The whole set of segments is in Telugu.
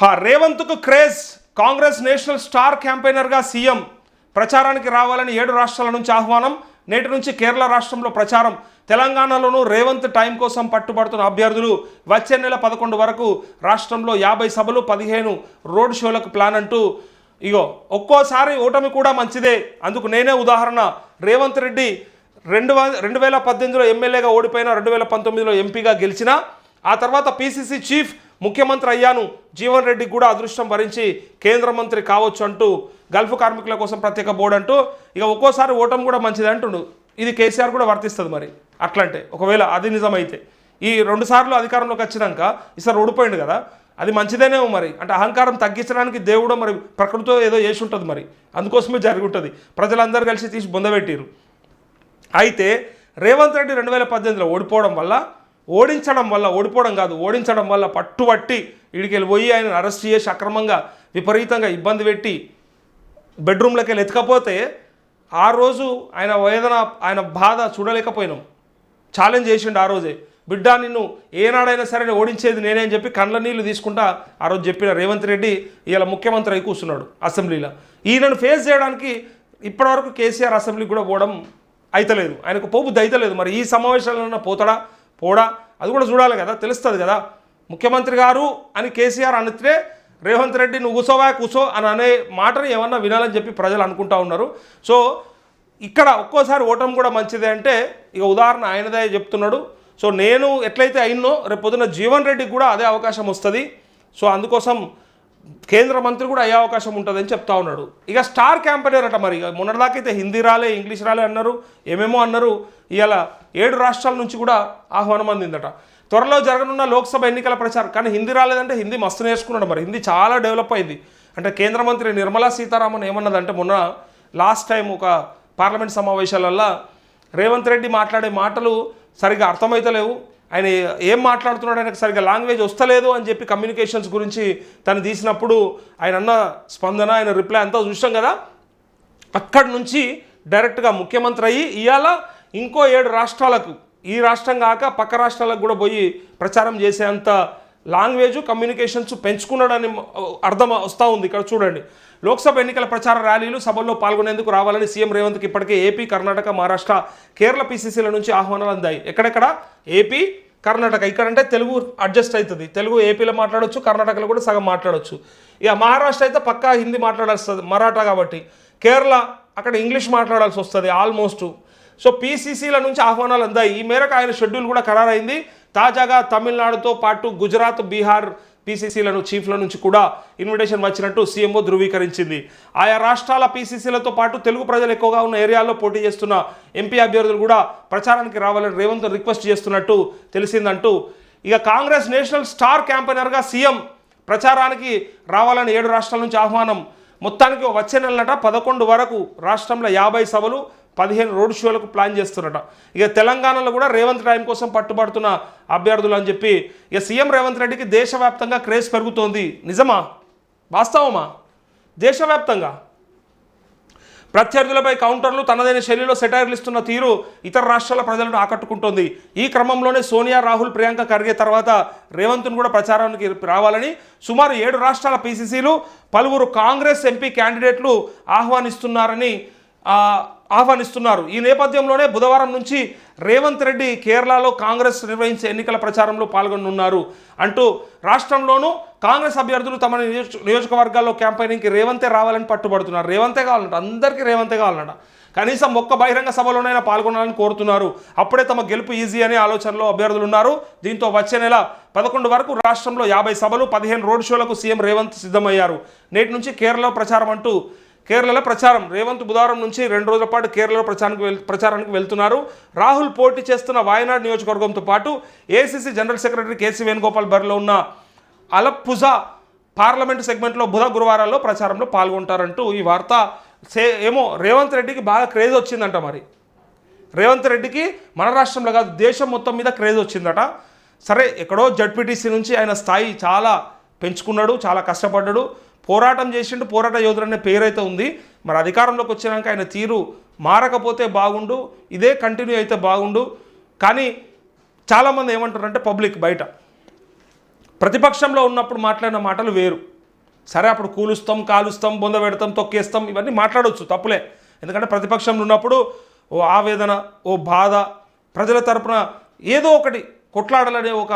హా రేవంత్కు క్రేజ్. కాంగ్రెస్ నేషనల్ స్టార్ క్యాంపెయినర్గా సీఎం. ప్రచారానికి రావాలని ఏడు రాష్ట్రాల నుంచి ఆహ్వానం. నేటి నుంచి కేరళ రాష్ట్రంలో ప్రచారం. తెలంగాణలోనూ రేవంత్ టైం కోసం పట్టుబడుతున్న అభ్యర్థులు వచ్చే నెల పదకొండు వరకు రాష్ట్రంలో యాభై సభలు పదిహేను రోడ్ షోలకు ప్లాన్ అంటూ ఇగో ఒక్కోసారి ఓటమి కూడా మంచిదే. అందుకు నేనే ఉదాహరణ. రేవంత్ రెడ్డి రెండు రెండు వేల పద్దెనిమిదిలో ఎమ్మెల్యేగా ఓడిపోయిన రెండు వేల పంతొమ్మిదిలో ఎంపీగా గెలిచిన ఆ తర్వాత పీసీసీ చీఫ్ ముఖ్యమంత్రి అయ్యాను. జీవన్ రెడ్డికి కూడా అదృష్టం భరించి కేంద్ర మంత్రి కావచ్చు అంటూ గల్ఫ్ కార్మికుల కోసం ప్రత్యేక బోర్డు అంటూ ఇక ఒక్కోసారి ఓటమి కూడా మంచిది అంటుండు. ఇది కేసీఆర్ కూడా వర్తిస్తుంది మరి. అట్లంటే ఒకవేళ అది నిజమైతే. ఈ రెండు సార్లు అధికారంలోకి వచ్చినాక ఈసారి ఓడిపోయింది కదా అది మంచిదేనేమో మరి. అంటే అహంకారం తగ్గించడానికి దేవుడు మరి ప్రకృతితో ఏదో చేసి ఉంటుంది మరి. అందుకోసమే జరిగి ఉంటుంది. ప్రజలందరూ కలిసి తీసి బొందబెట్టిరు అయితే రేవంత్ రెడ్డి రెండు వేల పద్దెనిమిదిలో ఓడిపోవడం వల్ల ఓడించడం వల్ల ఓడిపోవడం కాదు ఓడించడం వల్ల పట్టుబట్టి ఇడికి వెళ్ళి పోయి ఆయన అరెస్ట్ చేసి అక్రమంగా విపరీతంగా ఇబ్బంది పెట్టి బెడ్రూమ్లోకి వెళ్ళి ఎత్తుకపోతే ఆ రోజు ఆయన వేదన ఆయన బాధ చూడలేకపోయినాం. ఛాలెంజ్ చేసిండు ఆ రోజే. బిడ్డ నిన్ను ఏనాడైనా సరే ఓడించేది నేనే అని చెప్పి కండ్ల నీళ్ళు తీసుకుంటా ఆ రోజు చెప్పిన రేవంత్ రెడ్డి ఇలా ముఖ్యమంత్రి అయి కూర్చున్నాడు అసెంబ్లీలో. ఈయనను ఫేస్ చేయడానికి ఇప్పటివరకు కేసీఆర్ అసెంబ్లీకి కూడా పోవడం అయితలేదు. ఆయనకు పోపు అయితలేదు. మరి ఈ సమావేశాలన్నా పోతాడా? పోడా? అది కూడా చూడాలి కదా తెలుస్తుంది కదా. ముఖ్యమంత్రి గారు అని కేసీఆర్ అనితే రేవంత్ రెడ్డి నువ్వు కూసోవా కూసో అని అనే మాటని ఏమన్నా వినాలని చెప్పి ప్రజలు అనుకుంటా ఉన్నారు. సో ఇక్కడ ఒక్కోసారి ఓటమి కూడా మంచిదే అంటే ఇక ఉదాహరణ ఆయనదే చెప్తున్నాడు. సో నేను ఎట్లయితే అయినో రేపు పొద్దున జీవన్ రెడ్డికి కూడా అదే అవకాశం వస్తుంది. సో అందుకోసం కేంద్ర మంత్రి కూడా అయ్యే అవకాశం ఉంటుందని చెప్తా ఉన్నాడు. ఇక స్టార్ క్యాంపెయినర్ అట మరి. ఇక మొన్నటిదాకైతే హిందీ రాలే ఇంగ్లీష్ రాలే అన్నారు ఏమేమో అన్నారు. ఇవాళ ఏడు రాష్ట్రాల నుంచి కూడా ఆహ్వానం అందిందట. త్వరలో జరగనున్న లోక్సభ ఎన్నికల ప్రచారం కానీ హిందీ రాలేదంటే హిందీ మస్తు నేర్చుకున్నాడు మరి. హిందీ చాలా డెవలప్ అయింది. అంటే కేంద్ర మంత్రి నిర్మలా సీతారామన్ ఏమన్నదంటే మొన్న లాస్ట్ టైం ఒక పార్లమెంట్ సమావేశాలల్లో రేవంత్ రెడ్డి మాట్లాడే మాటలు సరిగ్గా అర్థమైతలేవు. ఆయన ఏం మాట్లాడుతున్నాడు ఆయనకు సరిగ్గా లాంగ్వేజ్ వస్తలేదు అని చెప్పి కమ్యూనికేషన్స్ గురించి తను తీసినప్పుడు ఆయన అన్న స్పందన ఆయన రిప్లై అంతా చూసాం కదా. అక్కడి నుంచి డైరెక్ట్గా ముఖ్యమంత్రి అయ్యి ఇవాళ ఇంకో ఏడు రాష్ట్రాలకు ఈ రాష్ట్రం కాక పక్క రాష్ట్రాలకు కూడా పోయి ప్రచారం చేసేంత లాంగ్వేజ్ కమ్యూనికేషన్స్ పెంచుకున్నాడని అర్థం వస్తూ ఉంది. ఇక్కడ చూడండి. లోక్సభ ఎన్నికల ప్రచార ర్యాలీలు సభల్లో పాల్గొనేందుకు రావాలని సీఎం రేవంత్కి ఇప్పటికే ఏపీ కర్ణాటక మహారాష్ట్ర కేరళ పీసీసీల నుంచి ఆహ్వానాలు అందాయి. ఎక్కడెక్కడ? ఏపీ కర్ణాటక. ఇక్కడంటే తెలుగు అడ్జస్ట్ అవుతుంది. తెలుగు ఏపీలో మాట్లాడవచ్చు కర్ణాటకలో కూడా సగం మాట్లాడొచ్చు. ఇక మహారాష్ట్ర అయితే పక్కా హిందీ మాట్లాడాల్సి మరాఠా కాబట్టి. కేరళ అక్కడ ఇంగ్లీష్ మాట్లాడాల్సి వస్తుంది ఆల్మోస్ట్. సో పీసీసీల నుంచి ఆహ్వానాలు అందాయి. ఈ మేరకు ఆయన షెడ్యూల్ కూడా ఖరారైంది. తాజాగా తమిళనాడుతో పాటు గుజరాత్ బీహార్ పీసీసీలను చీఫ్ల నుంచి కూడా ఇన్విటేషన్ వచ్చినట్టు సీఎంఓ ధృవీకరించింది. ఆయా రాష్ట్రాల పీసీసీలతో పాటు తెలుగు ప్రజలు ఎక్కువగా ఉన్న ఏరియాల్లో పోటీ చేస్తున్న ఎంపీ అభ్యర్థులు కూడా ప్రచారానికి రావాలని రేవంత్ రిక్వెస్ట్ చేస్తున్నట్టు తెలిసిందంటూ ఇక కాంగ్రెస్ నేషనల్ స్టార్ క్యాంపెయినర్గా సీఎం ప్రచారానికి రావాలని ఏడు రాష్ట్రాల నుంచి ఆహ్వానం. మొత్తానికి వచ్చే నెలనట పదకొండు వరకు రాష్ట్రంలో యాభై సభలు పదిహేను రోడ్ షోలకు ప్లాన్ చేస్తున్నట ఇక తెలంగాణలో కూడా రేవంత్ టైం కోసం పట్టుబడుతున్న అభ్యర్థులు అని చెప్పి ఇక సీఎం రేవంత్ రెడ్డికి దేశవ్యాప్తంగా క్రేజ్ పెరుగుతోంది. నిజమా? వాస్తవమా? దేశవ్యాప్తంగా? ప్రత్యర్థులపై కౌంటర్లు తనదైన శైలిలో సెటైర్లు ఇస్తున్న తీరు ఇతర రాష్ట్రాల ప్రజలను ఆకట్టుకుంటోంది. ఈ క్రమంలోనే సోనియా రాహుల్ ప్రియాంక ఖర్గే తర్వాత రేవంత్ను కూడా ప్రచారానికి రావాలని సుమారు ఏడు రాష్ట్రాల పీసీసీలు పలువురు కాంగ్రెస్ ఎంపీ క్యాండిడేట్లు ఆహ్వానిస్తున్నారని ఆహ్వానిస్తున్నారు. ఈ నేపథ్యంలోనే బుధవారం నుంచి రేవంత్ రెడ్డి కేరళలో కాంగ్రెస్ నిర్వహించే ఎన్నికల ప్రచారంలో పాల్గొనున్నారు అంటూ రాష్ట్రంలోనూ కాంగ్రెస్ అభ్యర్థులు తమ నియోజక నియోజకవర్గాల్లో క్యాంపెయినింగ్కి రేవంతే రావాలని పట్టుబడుతున్నారు. రేవంతే కావాలంట. అందరికీ రేవంతే కావాలంట. కనీసం ఒక్క బహిరంగ సభలోనైనా పాల్గొనాలని కోరుతున్నారు. అప్పుడే తమ గెలుపు ఈజీ అనే ఆలోచనలో అభ్యర్థులు ఉన్నారు దీంతో వచ్చే నెల పదకొండు వరకు రాష్ట్రంలో యాభై సభలు పదిహేను రోడ్ షోలకు సీఎం రేవంత్ సిద్ధమయ్యారు. నేటి నుంచి కేరళ ప్రచారం అంటూ కేరళలో ప్రచారం. రేవంత్ బుధవారం నుంచి రెండు రోజుల పాటు కేరళలో ప్రచారానికి వెల్ ప్రచారానికి వెళ్తున్నారు. రాహుల్ పోటీ చేస్తున్న వాయనాడ్ నియోజకవర్గంతో పాటు AICC general secretary K C Venugopal బరిలో ఉన్న అలప్పుజ పార్లమెంటు సెగ్మెంట్లో బుధ గురువారాల్లో ప్రచారంలో పాల్గొంటారంటూ ఈ వార్త. సే ఏమో రేవంత్ రెడ్డికి బాగా క్రేజ్ వచ్చిందంట మరి. రేవంత్ రెడ్డికి మన రాష్ట్రంలో కాదు దేశం మొత్తం మీద క్రేజ్ వచ్చిందట. సరే ఎక్కడో జడ్పీటీసీ నుంచి ఆయన స్థాయి చాలా పెంచుకున్నాడు చాలా కష్టపడ్డాడు. పోరాటం చేసిండు పోరాట యోధుడు అనే పేరైతే ఉంది. మరి అధికారంలోకి వచ్చినాక ఆయన తీరు మారకపోతే బాగుండు ఇదే కంటిన్యూ అయితే బాగుండు. కానీ చాలామంది ఏమంటారంటే పబ్లిక్ బయట. ప్రతిపక్షంలో ఉన్నప్పుడు మాట్లాడిన మాటలు వేరు. సరే అప్పుడు కూలుస్తాం కాలుస్తాం బొంద పెడతాం తొక్కేస్తాం ఇవన్నీ మాట్లాడవచ్చు తప్పులే. ఎందుకంటే ప్రతిపక్షంలో ఉన్నప్పుడు ఓ ఆవేదన ఓ బాధ ప్రజల తరపున ఏదో ఒకటి కొట్లాడాలనే ఒక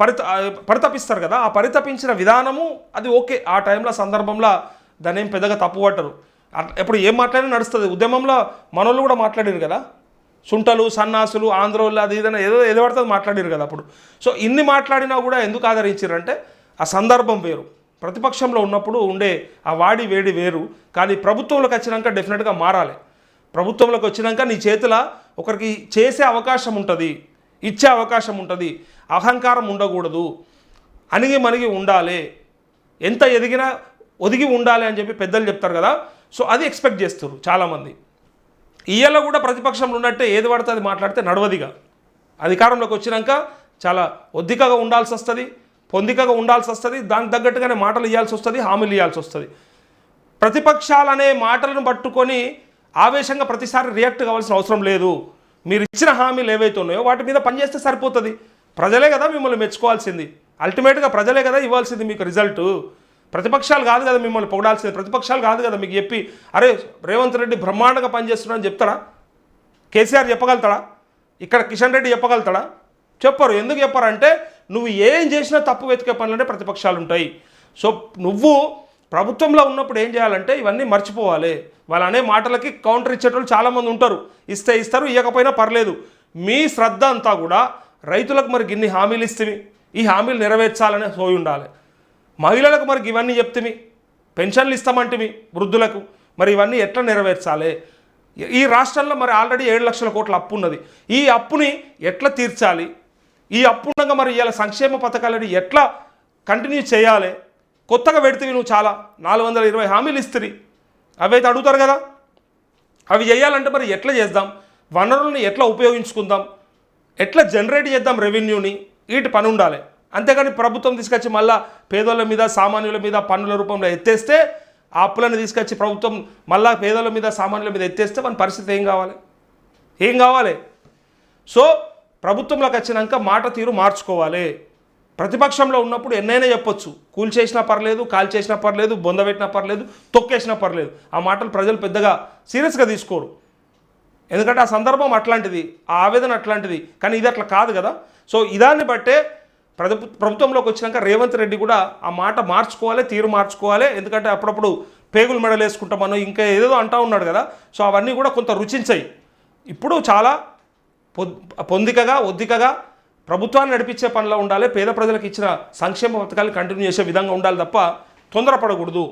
పరిత పరితపిస్తారు కదా ఆ పరితపించిన విధానము అది ఓకే. ఆ టైంలో సందర్భంలో దాని ఏం పెద్దగా తప్పు పట్టరు. ఎప్పుడు ఏం మాట్లాడినా నడుస్తుంది. ఉద్యమంలో మనోళ్ళు కూడా మాట్లాడారు కదా. సుంటలు సన్నాసులు ఆంధ్రోళ్ళు అది ఏదైనా ఏదో ఏదో పడుతుంది మాట్లాడారు కదా అప్పుడు. సో ఇన్ని మాట్లాడినా కూడా ఎందుకు ఆదరించారంటే ఆ సందర్భం వేరు. ప్రతిపక్షంలో ఉన్నప్పుడు ఉండే ఆ వాడి వేడి వేరు. కానీ ప్రభుత్వంలోకి వచ్చినాక డెఫినెట్గా మారాలి. ప్రభుత్వంలోకి వచ్చినాక నీ చేతిలో ఒకరికి చేసే అవకాశం ఉంటుంది. ఇచ్చే అవకాశం ఉంటుంది. అహంకారం ఉండకూడదు. అణిగి మణిగి ఉండాలి. ఎంత ఎదిగినా ఒదిగి ఉండాలి అని చెప్పి పెద్దలు చెప్తారు కదా. సో అది ఎక్స్పెక్ట్ చేస్తారు చాలామంది. ఇయ్యలో కూడా ప్రతిపక్షంలో ఉన్నట్టే ఏది పడితే అది మాట్లాడితే నడవదిగా. అధికారంలోకి వచ్చినాక చాలా ఒద్దికగా ఉండాల్సి వస్తుంది పొందికగా ఉండాల్సి వస్తుంది దానికి తగ్గట్టుగానే మాటలు ఇవ్వాల్సి వస్తుంది హామీలు ఇవ్వాల్సి వస్తుంది. ప్రతిపక్షాలనే మాటలను పట్టుకొని ఆవేశంగా ప్రతిసారి రియాక్ట్ కావాల్సిన అవసరం లేదు. మీరు ఇచ్చిన హామీలు ఏవైతే ఉన్నాయో వాటి మీద పనిచేస్తే సరిపోతుంది. ప్రజలే కదా మిమ్మల్ని మెచ్చుకోవాల్సింది. అల్టిమేట్గా ప్రజలే కదా ఇవ్వాల్సింది మీకు రిజల్ట్ ప్రతిపక్షాలు కాదు కదా మిమ్మల్ని పొగడాల్సింది. ప్రతిపక్షాలు కాదు కదా మీకు చెప్పి అరే రేవంత్ రెడ్డి బ్రహ్మాండంగా పనిచేస్తున్నా అని కేసీఆర్ చెప్పగలుగుతాడా? ఇక్కడ కిషన్ రెడ్డి చెప్పగలుగుతాడా? చెప్పరు. ఎందుకు చెప్పారంటే నువ్వు ఏం చేసినా తప్పు వెతికే పనులంటే ప్రతిపక్షాలు ఉంటాయి. సో నువ్వు ప్రభుత్వంలో ఉన్నప్పుడు ఏం చేయాలంటే ఇవన్నీ మర్చిపోవాలి. వాళ్ళు అనే మాటలకి కౌంటర్ ఇచ్చేటోళ్ళు చాలామంది ఉంటారు. ఇస్తే ఇస్తారు ఇవ్వకపోయినా పర్లేదు. మీ శ్రద్ధ అంతా కూడా రైతులకు మరి గిన్ని హామీలు ఇస్తేమి? ఈ హామీలు నెరవేర్చాలనే సోయి ఉండాలి. మహిళలకు మరి ఇవన్నీ చెప్తిమి? పెన్షన్లు ఇస్తామంటివి వృద్ధులకు? మరి ఇవన్నీ ఎట్లా నెరవేర్చాలి? ఈ రాష్ట్రంలో మరి ఆల్రెడీ ఏడు లక్షల కోట్ల అప్పు ఉన్నది. ఈ అప్పుని ఎట్లా తీర్చాలి? ఈ అప్పు ఉండగా మరి ఇవాళ సంక్షేమ పథకాలని ఎట్లా కంటిన్యూ చేయాలి? కొత్తగా పెడితే నువ్వు చాలా నాలుగు వందల ఇరవై హామీలు ఇస్తుంది అవైతే అడుగుతారు కదా. అవి చేయాలంటే మరి ఎట్లా చేద్దాం? వనరులను ఎట్లా ఉపయోగించుకుందాం? ఎట్లా జనరేట్ చేద్దాం రెవెన్యూని? వీటి పని ఉండాలి. అంతేగాని ప్రభుత్వం తీసుకొచ్చి మళ్ళా పేదోళ్ళ మీద సామాన్యుల మీద పన్నుల రూపంలో ఎత్తేస్తే ఆ అప్పులను తీసుకొచ్చి ప్రభుత్వం మళ్ళా పేదోళ్ళ మీద సామాన్యుల మీద ఎత్తేస్తే మన పరిస్థితి ఏం కావాలి? ఏం కావాలి? సో ప్రభుత్వంలోకి వచ్చినాక మాట తీరు మార్చుకోవాలి. ప్రతిపక్షంలో ఉన్నప్పుడు ఎన్నైనా చెప్పొచ్చు. కూల్చేసినా పర్లేదు కాల్ చేసినా పర్లేదు బొందబెట్టినా పర్లేదు తొక్కేసినా పర్లేదు. ఆ మాటలు ప్రజలు పెద్దగా సీరియస్గా తీసుకోరు. ఎందుకంటే ఆ సందర్భం అట్లాంటిది ఆ ఆవేదన అట్లాంటిది. కానీ ఇది అట్లా కాదు కదా. సో ఇదాన్ని బట్టే ప్రభు ప్రభుత్వంలోకి వచ్చినాక రేవంత్ రెడ్డి కూడా ఆ మాట మార్చుకోవాలి తీరు మార్చుకోవాలి. ఎందుకంటే అప్పుడప్పుడు పేగులు మెడలేసుకుంటామనో ఇంకా ఏదేదో అంటా ఉన్నాడు కదా. సో అవన్నీ కూడా కొంత రుచించాయి. ఇప్పుడు చాలా పొద్ పొందికగా ఒద్దికగా ప్రభుత్వాన్ని నడిపించే పనిలో ఉండాలి పేద ప్రజలకు ఇచ్చిన సంక్షేమ పథకాలు కంటిన్యూ చేసే విధంగా ఉండాలి తప్ప తొందరపడకూడదు.